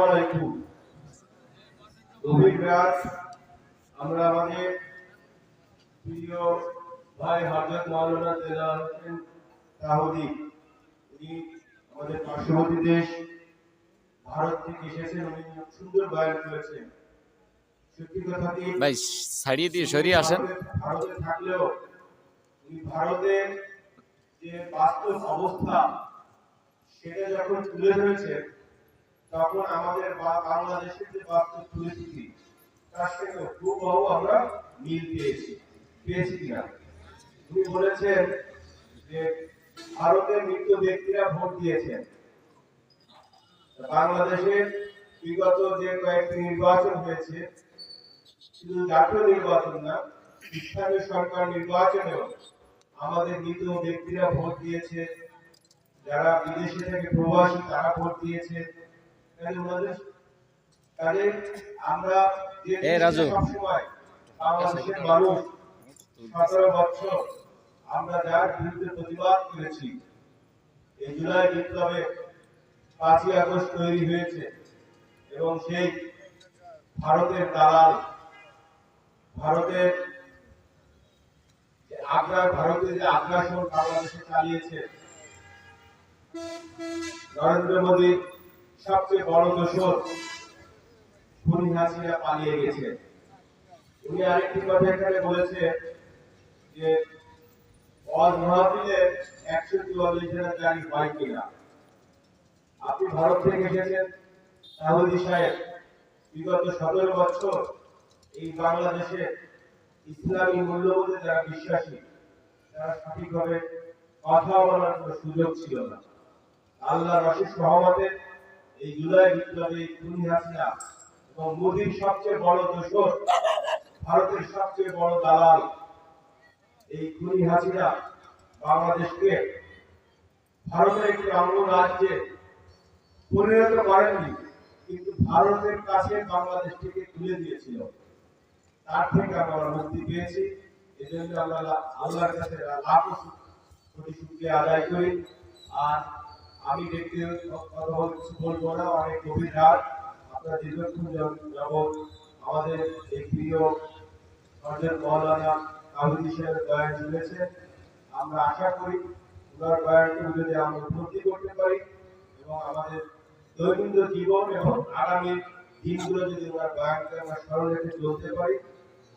আলাইকুম গভীর রাত আমরা আমাদের প্রিয় ভাই হজরত মাওলানা তেলা হোসেন তাহুদি উনি আমাদের পার্শ্ববর্তী দেশ ভারত থেকে এসেছেন উনি সুন্দর বয়ান করেছেন। সত্যি কথা কি? ভাই ছাড়িয়ে দিয়ে সরিয়ে আসেন। ভারতে থাকলেও উনি ভারতের যে বাস্তব অবস্থা সেটা যখন তুলে ধরেছেন তখন আমাদের বাংলাদেশের যে বাস্তব পরিস্থিতি, তার সাথে হুবহু আমরা মিল পেয়েছি। পেয়েছি কিনা? উনি বলেছেন যে ভারতের মৃত ব্যক্তিরা ভোট দিয়েছেন। বাংলাদেশের বিগত যে কয়েকটি নির্বাচন হয়েছে, শুধু জাতীয় নির্বাচন না, স্থানীয় সরকার নির্বাচনেও আমাদের মৃত ব্যক্তিরা ভোট দিয়েছে। যারা বিদেশে থেকে প্রবাসী, তারা ভোট দিয়েছে। আমরা এ রাজু। বাংলাদেশের মানুষ সতেরো বছর আমরা যার বিরুদ্ধে প্রতিবাদ করেছি এই জুলাই বিপ্লবে পাঁচই আগস্ট তৈরি হয়েছে এবং সেই ভারতের দালাল ভারতের আগ্রা ভারতের যে আগ্রাসন বাংলাদেশে চালিয়েছে নরেন্দ্র মোদী সবচেয়ে বড় দোষর খুনি হাসিনা পালিয়ে গেছে উনি আরেকটি কথা এখানে বলেছে যে, অল মাহফিলে একশো চুয়াল্লিশ জনের গাড়ি হয় কিনা? আপনি ভারত থেকে এসেছেন তাহুদি সাহেব, বিগত সতেরো বছর এই বাংলাদেশে ইসলামী মূল্যবোধে যারা বিশ্বাসী, তারা সঠিকভাবে কথা বলার সুযোগ ছিল না। আল্লাহ রশিদ সহমতে এই জুলাই বিপ্লবে এই খুনি হাসিনা এবং মোদীর সবচেয়ে বড় দোষর, ভারতের সবচেয়ে বড় দালাল এই খুনি হাসিনা বাংলাদেশকে ভারতের একটি অঙ্গ রাজ্যে পরিণত করেননি, কিন্তু ভারতের কাছে বাংলাদেশটিকে তুলে দিয়েছিল। তার থেকে আমরা মুক্তি পেয়েছি। এই জন্য আমরা আল্লাহর কাছে লাখো কোটি আদায় করি। আর আমি দেখতে কিছু বলব না অনেক গভীর রাত আপনারা দীর্ঘক্ষণ যাব- আমাদের এই প্রিয় হজরত মৌলানা কাহুদি সাহেবের আমরা আশা করি ওনার বয়ানকে যদি আমরা উপলব্ধি করতে পারি এবং আমাদের দৈনন্দিন জীবন এবং আগামী দিনগুলো যদি ওনার বয়ানকে আমরা স্মরণ রেখে চলতে পারি,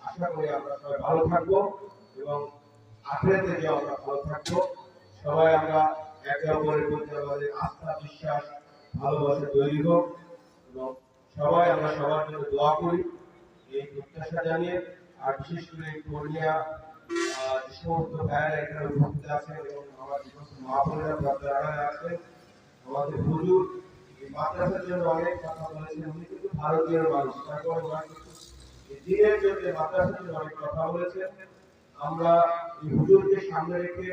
আশা করি আমরা সবাই ভালো থাকব এবং আখেরাতে যে আমরা ভালো থাকব। সবাই আমরা একে অপরের প্রতি আমাদের আস্থা, বিশ্বাস, ভালোবাসা তৈরি এবং সবাই আমরা সবার জন্য দোয়া করি এই প্রত্যাশা জানিয়ে। আর বিশেষ এই যে সমস্ত ভাইয়েরা এখানে উপস্থিত এবং আমার যে সমস্ত মা বোনেরা আছেন, আমাদের হুজুর, এই জন্য অনেক কথা বলেছেন, উনি কিন্তু ভারতীয় মানুষ তারপরে জন্য মাদ্রাসার জন্য অনেক কথা বলেছেন। আমরা এই হুজুরকে সামনে রেখে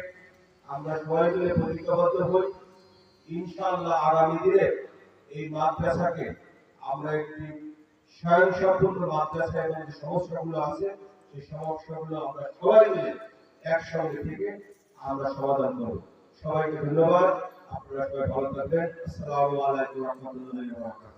আমরা সবাই মিলে প্রতিজ্ঞাবদ্ধ হই। ইনশাআল্লাহ আগামী দিনে এই মাদ্রাসাকে আমরা একটি স্বয়ংসম্পূর্ণ মাদ্রাসা এবং যে সমস্যাগুলো আছে, সেই সমস্যাগুলো আমরা সবাই মিলে একসঙ্গে থেকে আমরা সমাধান করব। সবাইকে ধন্যবাদ। আপনারা সবাই ভালো থাকবেন। আসসালামু আলাইকুম রহমতুল্লাহ